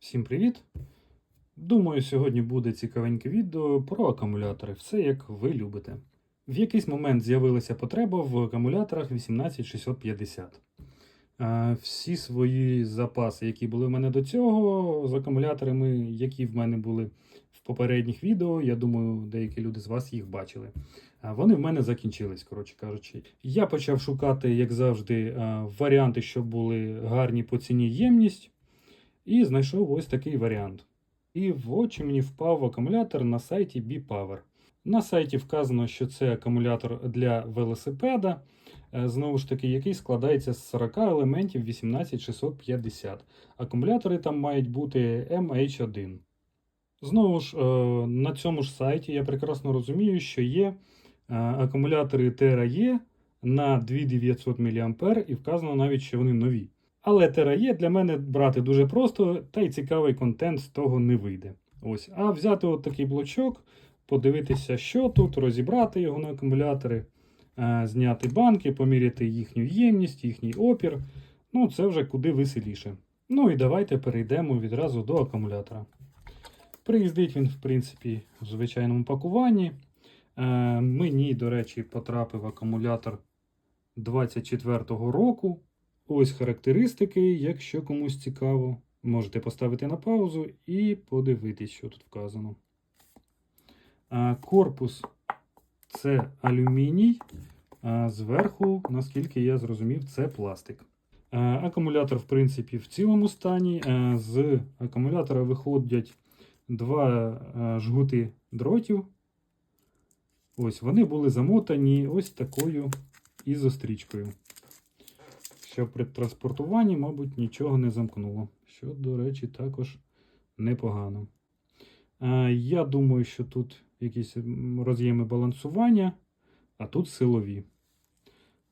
Всім привіт! Думаю, сьогодні буде цікавеньке відео про акумулятори, все як ви любите. В якийсь момент з'явилася потреба в акумуляторах 18650. Е, Всі свої запаси, які були в мене до цього, з акумуляторами, які в мене були в попередніх відео, я думаю, деякі люди з вас їх бачили. Вони в мене закінчились, коротше кажучи. Я почав шукати, як завжди, е, варіанти, щоб були гарні по ціні ємність. І знайшов ось такий варіант. І в очі мені впав акумулятор на сайті B-Power. На сайті вказано, що це акумулятор для велосипеда, е, знову ж таки, який складається з 40 елементів 18650. Акумулятори там мають бути MH1. Знову ж, е, на цьому ж сайті я прекрасно розумію, що є е, акумулятори TerraE на 2900 мА, і вказано навіть, що вони нові. Але TerraE для мене брати дуже просто, та й цікавий контент з того не вийде. Ось. А взяти от такий блочок, подивитися, що тут, розібрати його на акумулятори, е, зняти банки, поміряти їхню ємність, їхній опір. Ну, це вже куди веселіше. Ну і давайте перейдемо відразу до акумулятора. Приїздить він, в принципі, в звичайному пакуванні. Е, Мені, до речі, потрапив акумулятор 24-го року. Ось характеристики, якщо комусь цікаво, можете поставити на паузу і подивитись, що тут вказано. Корпус це алюміній, а зверху, наскільки я зрозумів, це пластик. Акумулятор, в принципі, в цілому стані. З акумулятора виходять два жгути дротів. Ось вони були замотані ось такою ізострічкою що при транспортуванні, мабуть, нічого не замкнуло. Що, до речі, також непогано. Е, Я думаю, що тут якісь роз'єми балансування, а тут силові.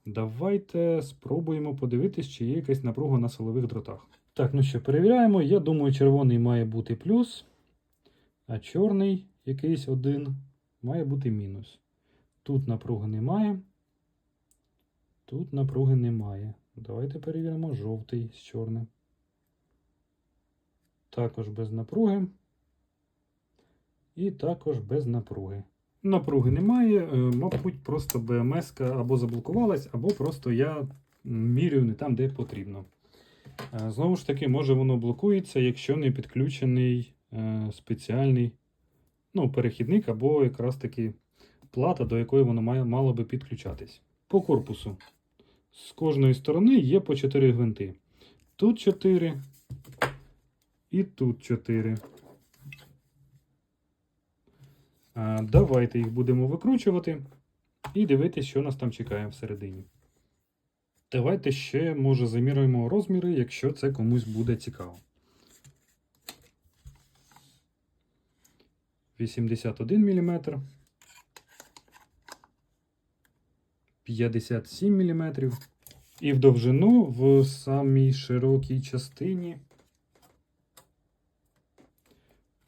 Давайте спробуємо подивитись, чи є якась напруга на силових дротах. Так, ну що, перевіряємо. Я думаю, червоний має бути плюс, а чорний якийсь один має бути мінус. Тут напруги немає. Тут напруги немає. Давайте перевіримо жовтий з чорним. Також без напруги. І також без напруги. Напруги немає, е, мабуть, просто БМС або заблокувалась, або просто я міряю не там, де потрібно. Е, Знову ж таки, може воно блокується, якщо не підключений е, спеціальний ну, перехідник, або якраз таки плата, до якої воно має, мало би підключатись. По корпусу. З кожної сторони є по 4 гвинти. Тут 4 і тут 4. А, давайте їх будемо викручувати і дивитися, що нас там чекає всередині. Давайте ще, може, замірюємо розміри, якщо це комусь буде цікаво. 81 мм. 57 мм. І в довжину в самій широкій частині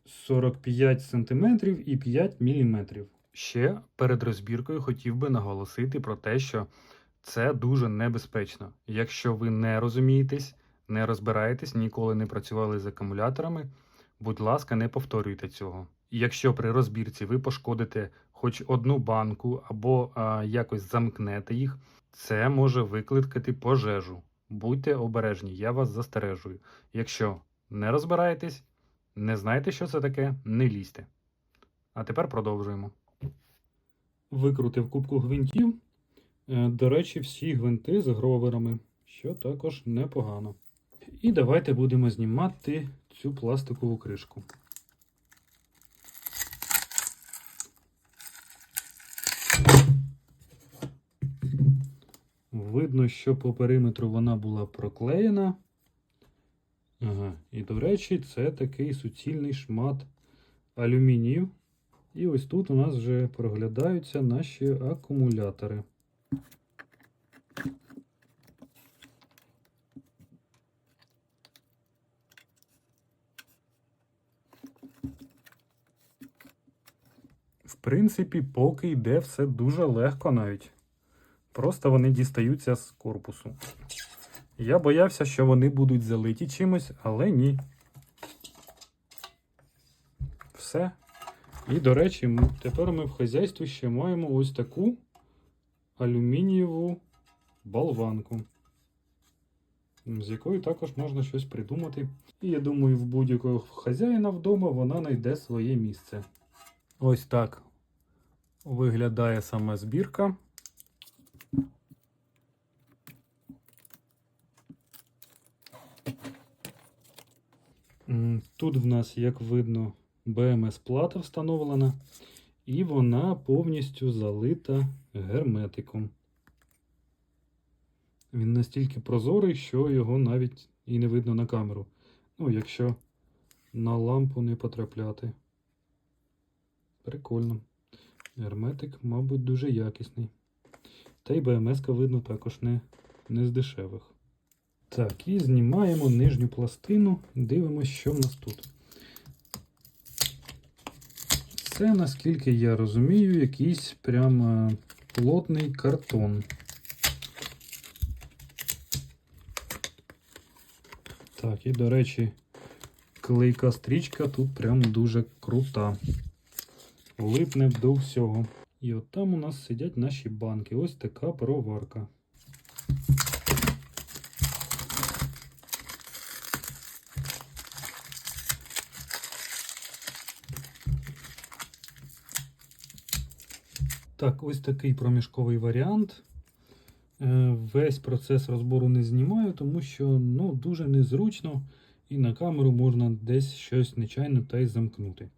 45 см і 5 мм. Ще перед розбіркою хотів би наголосити про те, що це дуже небезпечно. Якщо ви не розумієтесь, не розбираєтесь, ніколи не працювали з акумуляторами, будь ласка, не повторюйте цього. Якщо при розбірці ви пошкодите хоч одну банку або а, якось замкнете їх, це може викликати пожежу. Будьте обережні, я вас застережую. Якщо не розбираєтесь, не знаєте, що це таке, не лізьте. А тепер продовжуємо. Викрутив кубку гвинтів. Е, До речі, всі гвинти з гроверами, що також непогано. І давайте будемо знімати цю пластикову кришку. Видно, що по периметру вона була проклеєна. Ага, і, до речі, це такий суцільний шмат алюмінію. І ось тут у нас вже проглядаються наші акумулятори. В принципі, поки йде все дуже легко навіть. Просто вони дістаються з корпусу. Я боявся, що вони будуть залиті чимось, але ні. все. І, до речі, тепер ми в хазяйстві ще маємо ось таку алюмінієву болванку, з якою також можна щось придумати. І я думаю, в будь-якого хазяїна вдома вона знайде своє місце. Ось так виглядає саме збірка. Тут в нас, як видно, БМС-плата встановлена, і вона повністю залита герметиком. Він настільки прозорий, що його навіть і не видно на камеру. Ну, якщо на лампу не потрапляти. Прикольно. Герметик, мабуть, дуже якісний. Та й БМС-ка видно також не, не з дешевих. Так, і знімаємо нижню пластину. Дивимось, що в нас тут. Це, наскільки я розумію, якийсь прям е, плотний картон. Так, і до речі, клейка стрічка тут прям дуже крута. Липне до всього. І от там у нас сидять наші банки. Ось така проварка. Так, ось такий проміжковий варіант. Е, Весь процес розбору не знімаю, тому що ну, дуже незручно і на камеру можна десь щось нечайно та й замкнути.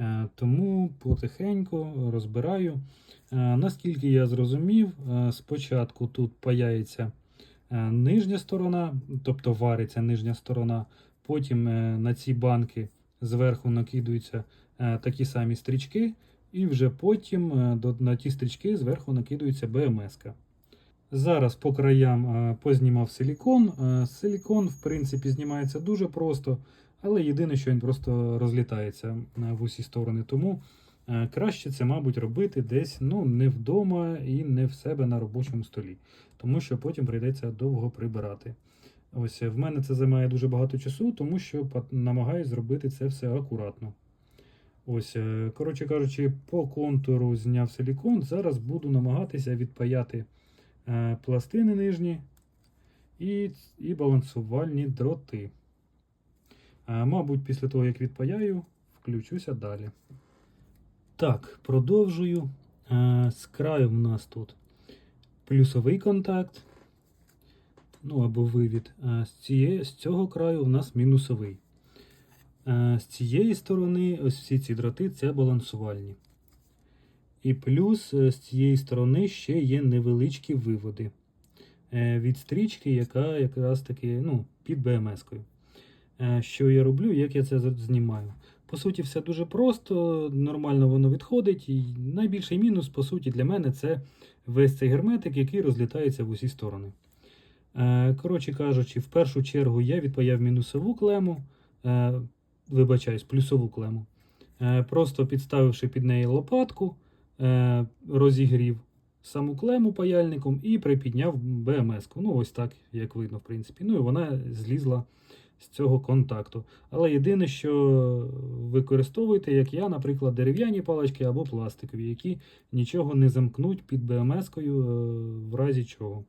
Е, Тому потихеньку розбираю. Е, Наскільки я зрозумів, спочатку тут паяється нижня сторона, тобто вариться нижня сторона, потім на ці банки зверху накидаються е, такі самі стрічки, і вже потім е, на ті стрічки зверху накидується БМС. -ка. Зараз по краям е, познімав силікон. Е, Силікон, в принципі, знімається дуже просто, але єдине, що він просто розлітається в усі сторони. Тому краще це, мабуть, робити десь ну, не вдома і не в себе на робочому столі, тому що потім прийдеться довго прибирати. Ось в мене це займає дуже багато часу, тому що намагаюсь зробити це все акуратно. Ось, е, коротше кажучи, по контуру зняв силікон. Зараз буду намагатися відпаяти е, пластини нижні і, і балансувальні дроти. Е, Мабуть, після того, як відпаяю, включуся далі. Так, продовжую. З краю в нас тут плюсовий контакт. Ну або вивід. З, цього краю у нас мінусовий. Е, З цієї сторони, ось всі ці дроти це балансувальні. І плюс е, з цієї сторони ще є невеличкі виводи е, від стрічки, яка якраз таки ну, під БМС-кою. Що я роблю, як я це знімаю. По суті, все дуже просто, нормально воно відходить. І найбільший мінус, по суті, для мене це весь цей герметик, який розлітається в усі сторони. Коротше кажучи, в першу чергу я відпаяв мінусову клему, вибачаюсь, плюсову клему. Е, Просто підставивши під неї лопатку, е, розігрів саму клему паяльником і припідняв БМС-ку. Ну, ось так, як видно, в принципі. Ну і вона злізла з цього контакту. Але єдине, що використовуйте, як я, наприклад, дерев'яні палички або пластикові, які нічого не замкнуть під БМС-кою е, в разі чого.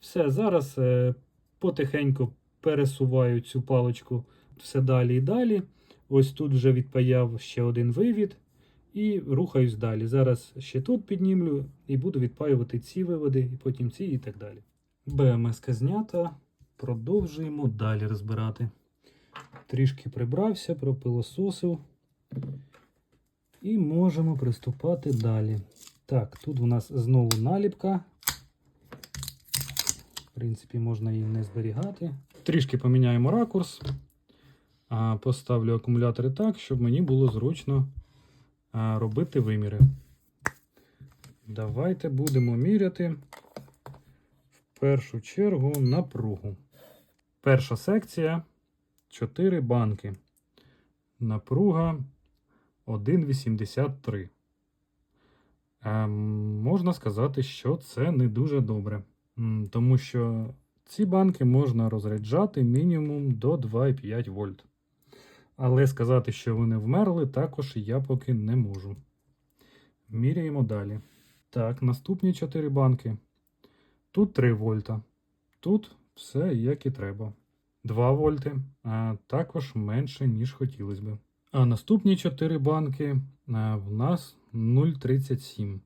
Все, зараз потихеньку пересуваю цю паличку все далі і далі. Ось тут вже відпаяв ще один вивід і рухаюсь далі. Зараз ще тут піднімлю і буду відпаювати ці виводи, і потім ці і так далі. БМС знята. Продовжуємо далі розбирати. Трішки прибрався, пропилососив. І можемо приступати далі. Так, тут у нас знову наліпка. В принципі, можна її не зберігати. Трішки поміняємо ракурс. Поставлю акумулятори так, щоб мені було зручно робити виміри. Давайте будемо міряти в першу чергу напругу. Перша секція 4 банки. Напруга 1,83. Ем, можна сказати, що це не дуже добре. Тому що ці банки можна розряджати мінімум до 2,5 вольт. Але сказати, що вони вмерли, також я поки не можу. Міряємо далі. Так, наступні 4 банки. Тут 3 вольта. Тут все як і треба. 2 вольти, а також менше, ніж хотілося би. А наступні 4 банки в нас 0,37.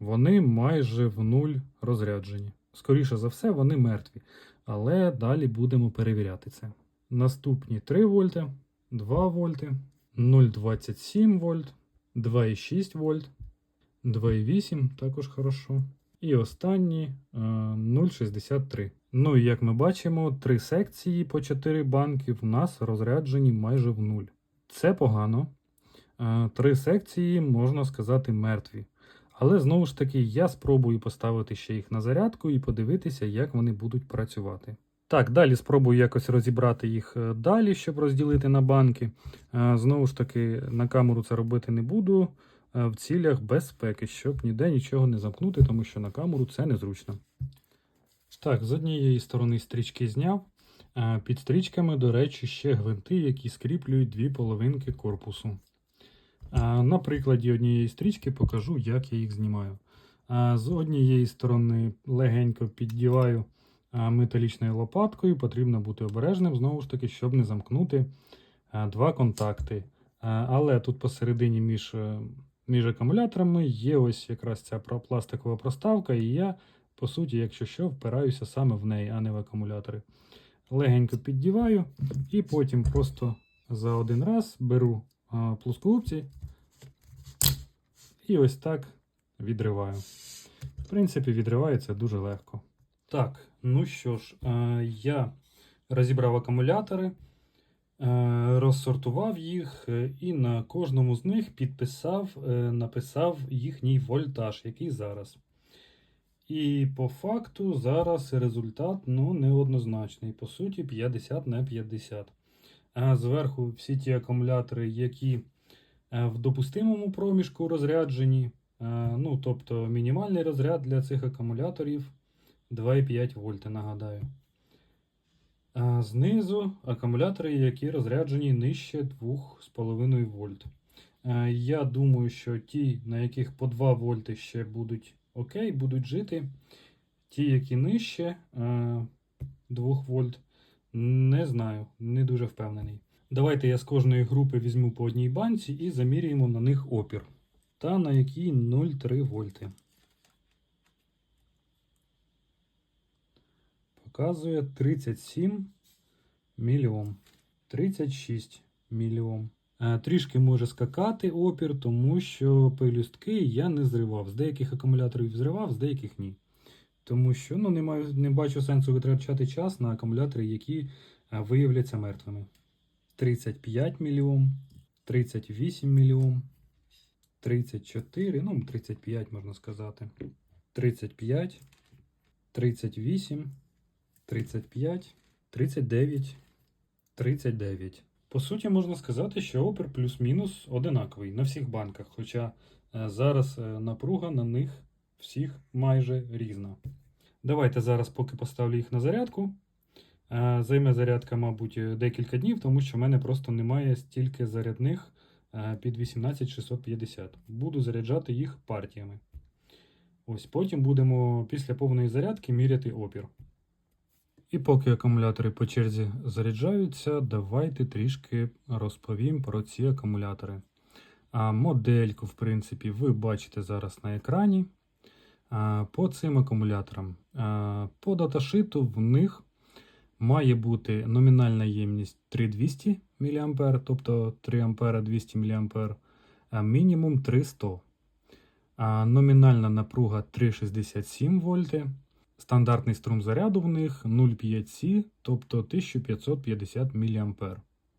Вони майже в нуль розряджені. Скоріше за все, вони мертві. Але далі будемо перевіряти це. Наступні 3 вольти, 2 вольти, 0,27 вольт, 2,6 вольт, 2,8 також хорошо. І останні е, 0,63. Ну і як ми бачимо, три секції по 4 банки в нас розряджені майже в нуль. Це погано. Е, Три секції, можна сказати, мертві. Але знову ж таки, я спробую поставити ще їх на зарядку і подивитися, як вони будуть працювати. Так, далі спробую якось розібрати їх е, далі, щоб розділити на банки. Е, Знову ж таки, на камеру це робити не буду е, в цілях безпеки, щоб ніде нічого не замкнути, тому що на камеру це незручно. Так, з однієї сторони стрічки зняв. Під стрічками, до речі, ще гвинти, які скріплюють дві половинки корпусу. На прикладі однієї стрічки покажу, як я їх знімаю. З однієї сторони легенько піддіваю металічною лопаткою. Потрібно бути обережним, знову ж таки, щоб не замкнути е, два контакти. Е, Але тут посередині між, е, між акумуляторами є ось якраз ця пластикова проставка, і я, по суті, якщо що, впираюся саме в неї, а не в акумулятори. Легенько піддіваю і потім просто за один раз беру плоскогубці і ось так відриваю. В принципі, відривається дуже легко. Так, ну що ж, е, я розібрав акумулятори, е, розсортував їх е, і на кожному з них підписав, написав їхній вольтаж, який зараз. І по факту зараз результат ну, неоднозначний. По суті, 50 на 50. А зверху всі ті акумулятори, які в допустимому проміжку розряджені. Ну, тобто мінімальний розряд для цих акумуляторів 2,5 вольти, нагадаю. А знизу акумулятори, які розряджені нижче 2,5 вольт. Е, Я думаю, що ті, на яких по 2 вольти ще будуть окей, будуть жити. Ті, які нижче е, 2 вольт, не знаю, не дуже впевнений. Давайте я з кожної групи візьму по одній банці і замірюємо на них опір. Та на якій 0,3 вольти. Показує 37 мільйом. 36 мільйом. Трішки може скакати опір, тому що пелюстки я не зривав. З деяких акумуляторів зривав, з деяких ні. Тому що ну, не, маю, не бачу сенсу витрачати час на акумулятори, які е, виявляться мертвими. 35 мільйом, 38 мільйом, 34, ну 35 можна сказати. 35, 38, 35, 39, 39. По суті, можна сказати, що опір плюс-мінус одинаковий на всіх банках, хоча е, зараз е, напруга на них всіх майже різна. Давайте зараз, поки поставлю їх на зарядку. Е, Займе зарядка, мабуть, декілька днів, тому що в мене просто немає стільки зарядних під 18650. Буду заряджати їх партіями. Ось потім будемо після повної зарядки міряти опір. І поки акумулятори по черзі заряджаються, давайте трішки розповім про ці акумулятори. А модельку, в принципі, ви бачите зараз на екрані. По цим акумуляторам. По даташиту в них має бути номінальна ємність 3200 мА, тобто 3 А 200 мА, а мінімум 300. А номінальна напруга 367 вольти. Стандартний струм заряду в них 0,5C, тобто 1550 мА.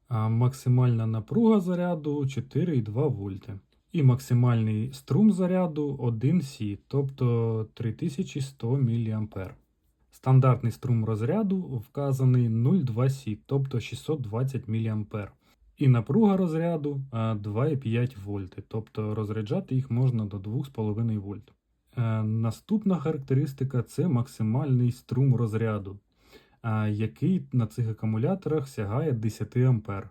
А максимальна напруга заряду 4,2 вольти. І максимальний струм заряду 1C, тобто 3100 мА. Стандартний струм розряду вказаний 0,2C, тобто 620 мА. І напруга розряду 2,5 вольти, тобто розряджати їх можна до 2,5 вольт. Е, Наступна характеристика це максимальний струм розряду, який на цих акумуляторах сягає 10 А.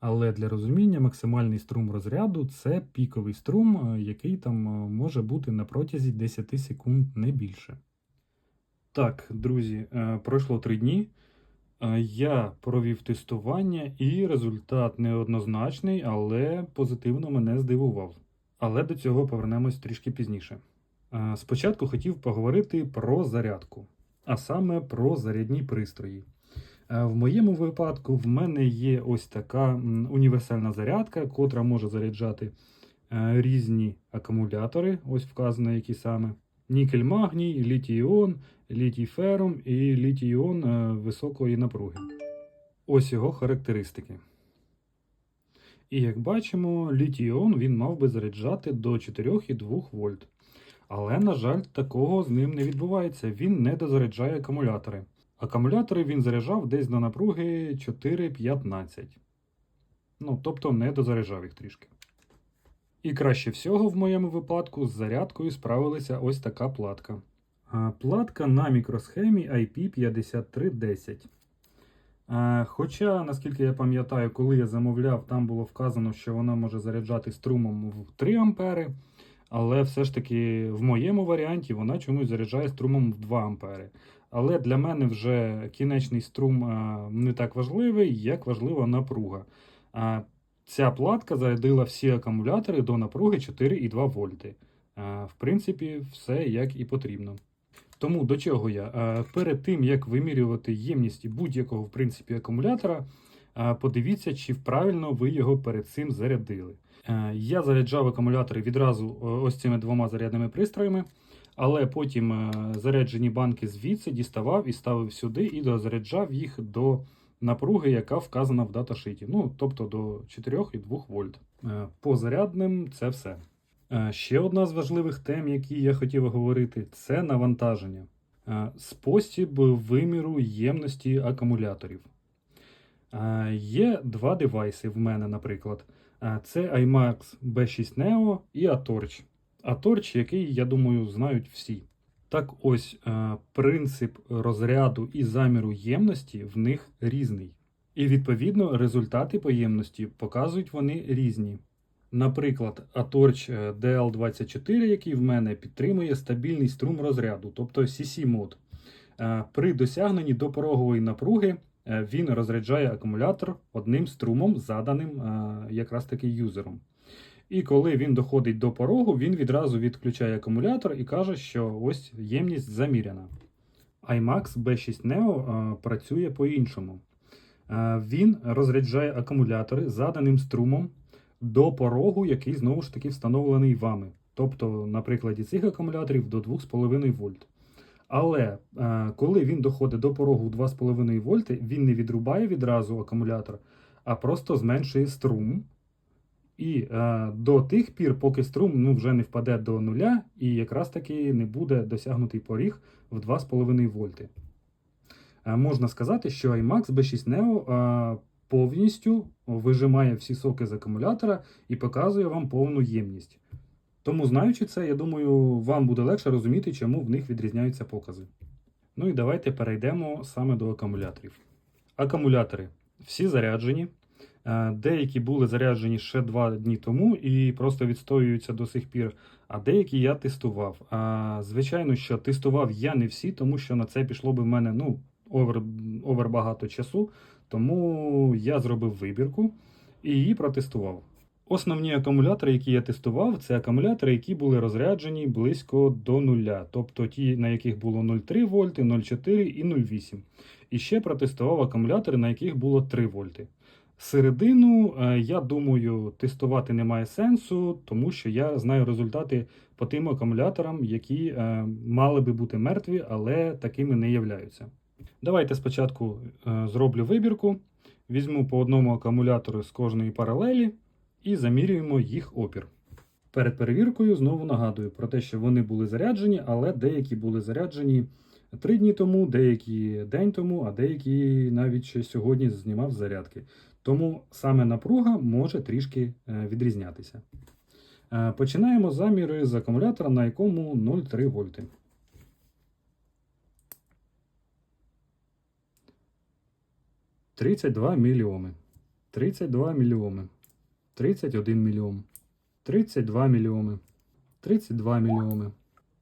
Але для розуміння максимальний струм розряду це піковий струм, е, який там е, може бути на протязі 10 секунд, не більше. Так, друзі, е, пройшло 3 дні. Е, Я провів тестування, і результат неоднозначний, але позитивно мене здивував. Але до цього повернемось трішки пізніше. Спочатку хотів поговорити про зарядку, а саме про зарядні пристрої. В моєму випадку в мене є ось така універсальна зарядка, котра може заряджати різні акумулятори, ось вказано, які саме. Нікель магній, літій-іон, літій ферум і літій-іон е, високої напруги. Ось його характеристики. І як бачимо, літій-іон він мав би заряджати до 4,2 вольт. Але, на жаль, такого з ним не відбувається. Він не дозаряджає акумулятори. Акумулятори він заряджав десь до напруги 4,15. Ну, тобто не дозаряджав їх трішки. І краще всього в моєму випадку з зарядкою справилася ось така платка. Платка на мікросхемі IP5310. Хоча, наскільки я пам'ятаю, коли я замовляв, там було вказано, що вона може заряджати струмом в 3 ампери, але все ж таки в моєму варіанті вона чомусь заряджає струмом в 2 ампери. Але для мене вже кінечний струм не так важливий, як важлива напруга. Ця платка зарядила всі акумулятори до напруги 4,2 вольти. В принципі, все як і потрібно. Тому до чого я? Перед тим як вимірювати ємність будь-якого в принципі акумулятора, подивіться, чи правильно ви його перед цим зарядили. Е, Я заряджав акумулятори відразу е, ось цими двома зарядними пристроями, але потім е, заряджені банки звідси діставав і ставив сюди і дозаряджав їх до напруги, яка вказана в даташиті. Ну, тобто до 4,2 вольт. По зарядним це все. Ще одна з важливих тем, які я хотів говорити, це навантаження. Спосіб виміру ємності акумуляторів. Е, Є два девайси в мене, наприклад. Е, Це iMax B6 Neo і Atorch. Atorch, який, я думаю, знають всі. Так ось, е, принцип розряду і заміру ємності в них різний. І відповідно результати по ємності показують вони різні. Наприклад, Atorch е, DL24, який в мене підтримує стабільний струм розряду, тобто CC мод. Е, При досягненні допорогової напруги е, він розряджає акумулятор одним струмом, заданим е, якраз таки юзером. І коли він доходить до порогу, він відразу відключає акумулятор і каже, що ось ємність заміряна. iMax B6 Neo е, працює по-іншому. Е, Він розряджає акумулятори заданим струмом до порогу, який знову ж таки встановлений вами. Тобто, на прикладі цих акумуляторів до 2,5 вольт. Але е, коли він доходить до порогу 2,5 вольти, він не відрубає відразу акумулятор, а просто зменшує струм. І е, до тих пір, поки струм ну, вже не впаде до нуля, і якраз таки не буде досягнутий поріг в 2,5 вольти. Е, можна сказати, що iMax B6 Neo е, повністю вижимає всі соки з акумулятора і показує вам повну ємність. Тому, знаючи це, я думаю, вам буде легше розуміти, чому в них відрізняються покази. Ну і давайте перейдемо саме до акумуляторів. Акумулятори всі заряджені. Е, Деякі були заряджені ще два дні тому і просто відстоюються до сих пір. А деякі я тестував. А, Звичайно, що тестував я не всі, тому що на це пішло би в мене ну, овер, овер багато часу. Тому я зробив вибірку і її протестував. Основні акумулятори, які я тестував, це акумулятори, які були розряджені близько до нуля, тобто ті, на яких було 0,3 вольти, 0,4 і 0,8. І ще протестував акумулятори, на яких було 3 вольти. Середину, е, я думаю, тестувати немає сенсу, тому що я знаю результати по тим акумуляторам, які е, мали би бути мертві, але такими не являються. Давайте спочатку е, зроблю вибірку, візьму по одному акумулятору з кожної паралелі і замірюємо їх опір. Перед перевіркою знову нагадую про те, що вони були заряджені, але деякі були заряджені 3 дні тому, деякі день тому, а деякі навіть ще сьогодні знімав зарядки. Тому саме напруга може трішки е, відрізнятися. Е, Починаємо заміри з акумулятора, на якому 0,3 вольти. Тридцять два міліоми. 32 мільйони, 31 мільйон, 32 мільйони, 32 мільйони,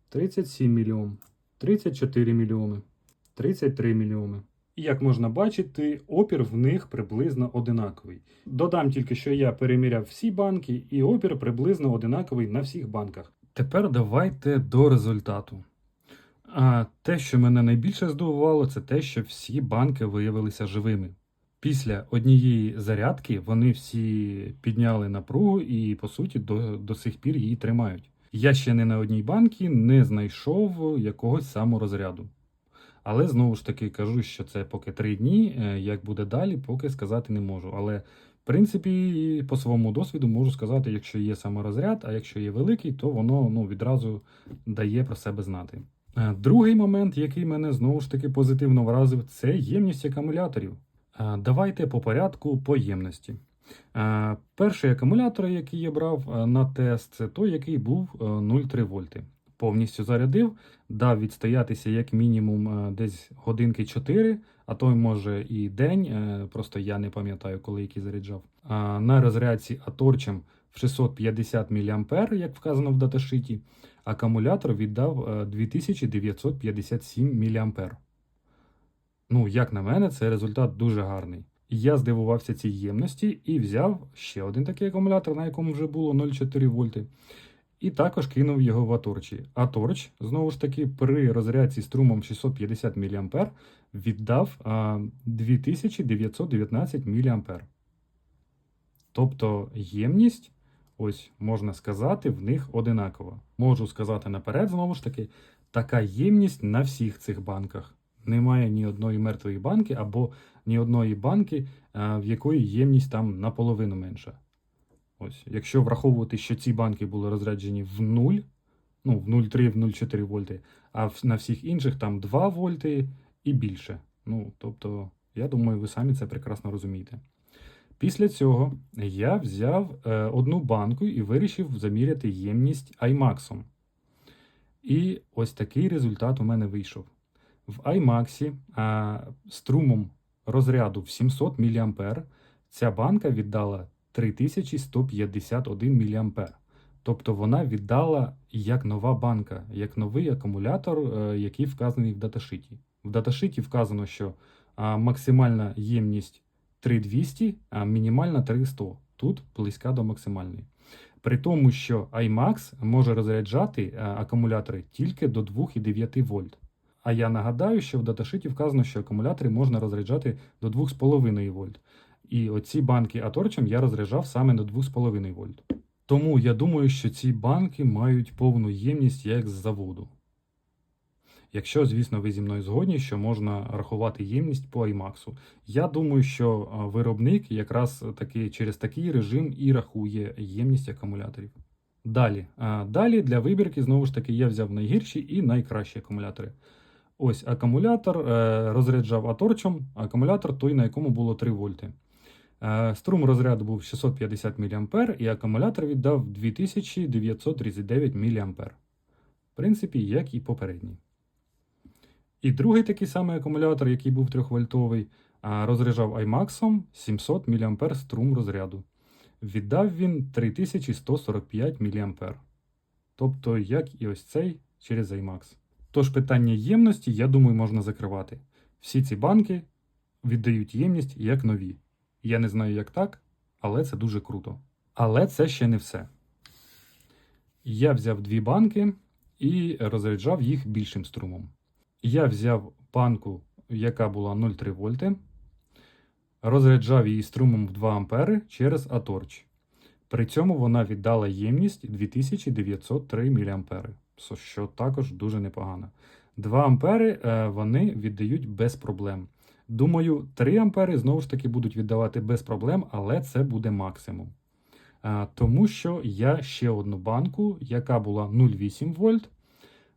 37 мільйон, 34 мільйони, 33 мільйони. І як можна бачити, опір в них приблизно одинаковий. Додам тільки, що я переміряв всі банки, і опір приблизно одинаковий на всіх банках. Тепер давайте до результату. А те, що мене найбільше здивувало, це те, що всі банки виявилися живими. Після однієї зарядки вони всі підняли напругу і, по суті, до, до сих пір її тримають. Я ще не на одній банці не знайшов якогось саморозряду. Але знову ж таки кажу, що це поки три дні. е, Як буде далі, поки сказати не можу. Але в принципі, по своєму досвіду можу сказати, якщо є саморозряд, а якщо є великий, то воно ну, відразу дає про себе знати. Е, Другий момент, який мене знову ж таки позитивно вразив, це ємність акумуляторів. Е, Давайте по порядку по ємності. Е, Перший акумулятор, який я брав е, на тест, це той, який був е, 0,3 вольти. Повністю зарядив, дав відстоятися як мінімум десь годинки 4, а то може і день, просто я не пам'ятаю, коли який заряджав. На розрядці аторчем в 650 мА, як вказано в даташиті, акумулятор віддав е, 2957 мА. Ну, як на мене, це результат дуже гарний. Я здивувався цій ємності і взяв ще один такий акумулятор, на якому вже було 0,4 вольти. І також кинув його в Аторчі. Аторч, знову ж таки, при розрядці струмом 650 мА віддав 2919 мА. Тобто ємність, ось можна сказати, в них одинакова. Можу сказати наперед, знову ж таки, така ємність на всіх цих банках. Немає ні одної мертвої банки або ні одної банки, в якої ємність там наполовину менша. Ось, якщо враховувати, що ці банки були розряджені в 0, ну, в 0,3, в 0,4 вольти, а на всіх інших там 2 вольти і більше. Ну, тобто, я думаю, ви самі це прекрасно розумієте. Після цього я взяв е, одну банку і вирішив заміряти ємність IMAX. І ось такий результат у мене вийшов. В IMAX струмом розряду в 700 мА ця банка віддала 3151 мА. Тобто вона віддала як нова банка, як новий акумулятор, е, який вказаний в даташиті. В даташиті вказано, що максимальна ємність 3200, а мінімальна 300. Тут близька до максимальної. При тому, що iMax може розряджати акумулятори тільки до 2,9 вольт. А я нагадаю, що в даташиті вказано, що акумулятори можна розряджати до 2,5 вольт. І оці банки аторчем я розряджав саме до 2,5 вольт. Тому я думаю, що ці банки мають повну ємність як з заводу. Якщо, звісно, ви зі мною згодні, що можна рахувати ємність по IMAX. Я думаю, що виробник якраз таки через такий режим і рахує ємність акумуляторів. Далі. Далі для вибірки, знову ж таки, я взяв найгірші і найкращі акумулятори. Ось акумулятор е, розряджав аторчем, акумулятор той, на якому було 3 вольти. Е, Струм розряду був 650 мА, і акумулятор віддав 2939 мА. В принципі, як і попередній. І другий такий самий акумулятор, який був 3-вольтовий, а, розряджав iMax 700 мА струм розряду. Віддав він 3145 мА. Тобто, як і ось цей через iMax. Тож питання ємності, я думаю, можна закривати. Всі ці банки віддають ємність як нові. Я не знаю, як так, але це дуже круто. Але це ще не все. Я взяв дві банки і розряджав їх більшим струмом. Я взяв банку, яка була 0,3 вольти, розряджав її струмом в 2 ампери через Аторч. При цьому вона віддала ємність 2903 мА, що також дуже непогано. 2 ампери е, вони віддають без проблем. Думаю, 3 ампери знову ж таки будуть віддавати без проблем, але це буде максимум. Е, Тому що я ще одну банку, яка була 0,8 вольт,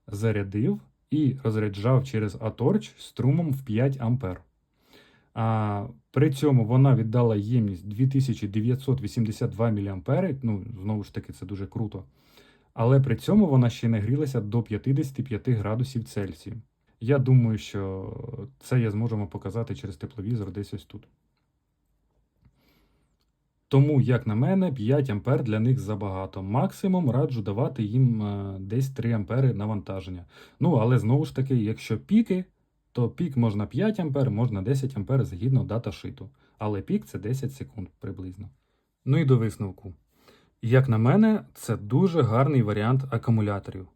зарядив і розряджав через Аторч струмом в 5 ампер. А, при цьому вона віддала ємність 2982 мА, ну, знову ж таки, це дуже круто. Але при цьому вона ще не грілася до 55 градусів Цельсія. Я думаю, що це я зможемо показати через тепловізор десь ось тут. Тому, як на мене, 5 ампер для них забагато. Максимум раджу давати їм е, десь 3 ампери навантаження. Ну, але знову ж таки, якщо піки, то пік можна 5 ампер, можна 10 ампер згідно даташиту. Але пік це 10 секунд приблизно. Ну і до висновку. Як на мене, це дуже гарний варіант акумуляторів.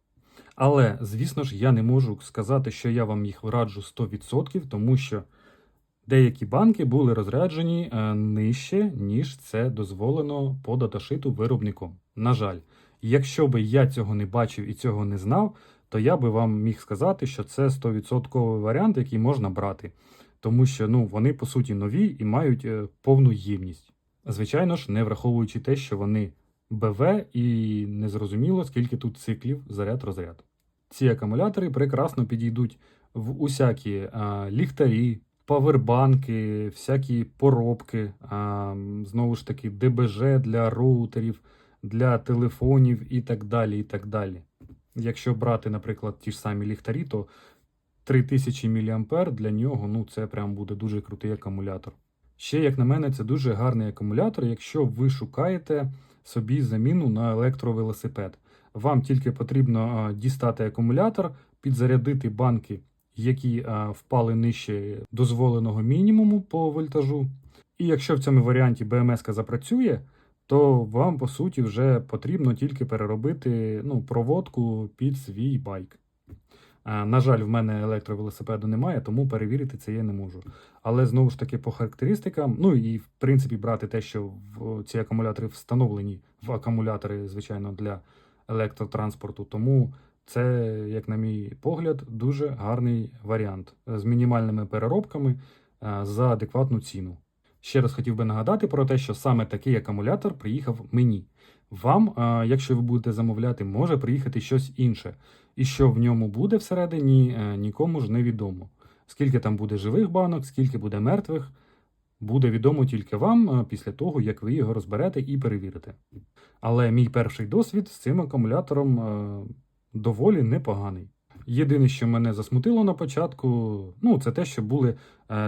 Але, звісно ж, я не можу сказати, що я вам їх раджу 100%, тому що деякі банки були розряджені е, нижче, ніж це дозволено по даташиту виробником. На жаль, якщо би я цього не бачив і цього не знав, то я би вам міг сказати, що це 100% варіант, який можна брати. Тому що ну, вони по суті нові і мають е, повну ємність. Звичайно ж, не враховуючи те, що вони БВ і незрозуміло, скільки тут циклів заряд-розряд. Ці акумулятори прекрасно підійдуть в усякі а, ліхтарі, павербанки, всякі поробки, а, знову ж таки, ДБЖ для роутерів, для телефонів і так далі. і так далі. Якщо брати, наприклад, ті ж самі ліхтарі, то 3000 мА для нього ну, це прям буде дуже крутий акумулятор. Ще, як на мене, це дуже гарний акумулятор, якщо ви шукаєте собі заміну на електровелосипед. Вам тільки потрібно дістати акумулятор, підзарядити банки, які впали нижче дозволеного мінімуму по вольтажу. І якщо в цьому варіанті BMS запрацює, то вам по суті вже потрібно тільки переробити ну, проводку під свій байк. На жаль, в мене електровелосипеду немає, тому перевірити це я не можу. Але знову ж таки по характеристикам, ну і в принципі брати те, що в ці акумулятори встановлені в акумулятори, звичайно, для електротранспорту. Тому це, як на мій погляд, дуже гарний варіант з мінімальними переробками е, за адекватну ціну. Ще раз хотів би нагадати про те, що саме такий акумулятор приїхав мені. Вам, е, якщо ви будете замовляти, може приїхати щось інше. І що в ньому буде всередині, е, нікому ж не відомо. Скільки там буде живих банок, скільки буде мертвих, буде відомо тільки вам е, після того, як ви його розберете і перевірите. Але мій перший досвід з цим акумулятором е, доволі непоганий. Єдине, що мене засмутило на початку, ну, це те, що були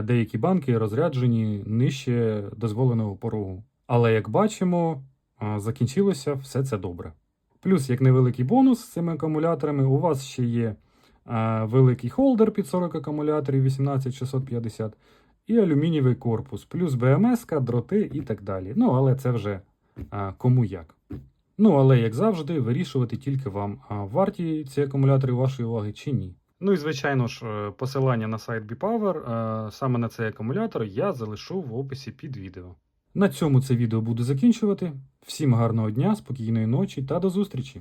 деякі банки розряджені нижче дозволеного порогу. Але як бачимо, закінчилося все це добре. Плюс, як невеликий бонус з цими акумуляторами, у вас ще є е, великий холдер під 40 акумуляторів 18650 і алюмінієвий корпус, плюс БМС, дроти і так далі. Ну, але це вже е, кому як. Ну, але як завжди, вирішувати тільки вам, а варті ці акумулятори вашої уваги чи ні. Ну і звичайно ж, е, посилання на сайт BPower, е, саме на цей акумулятор, я залишу в описі під відео. На цьому це відео буду закінчувати. Всім гарного дня, спокійної ночі та до зустрічі!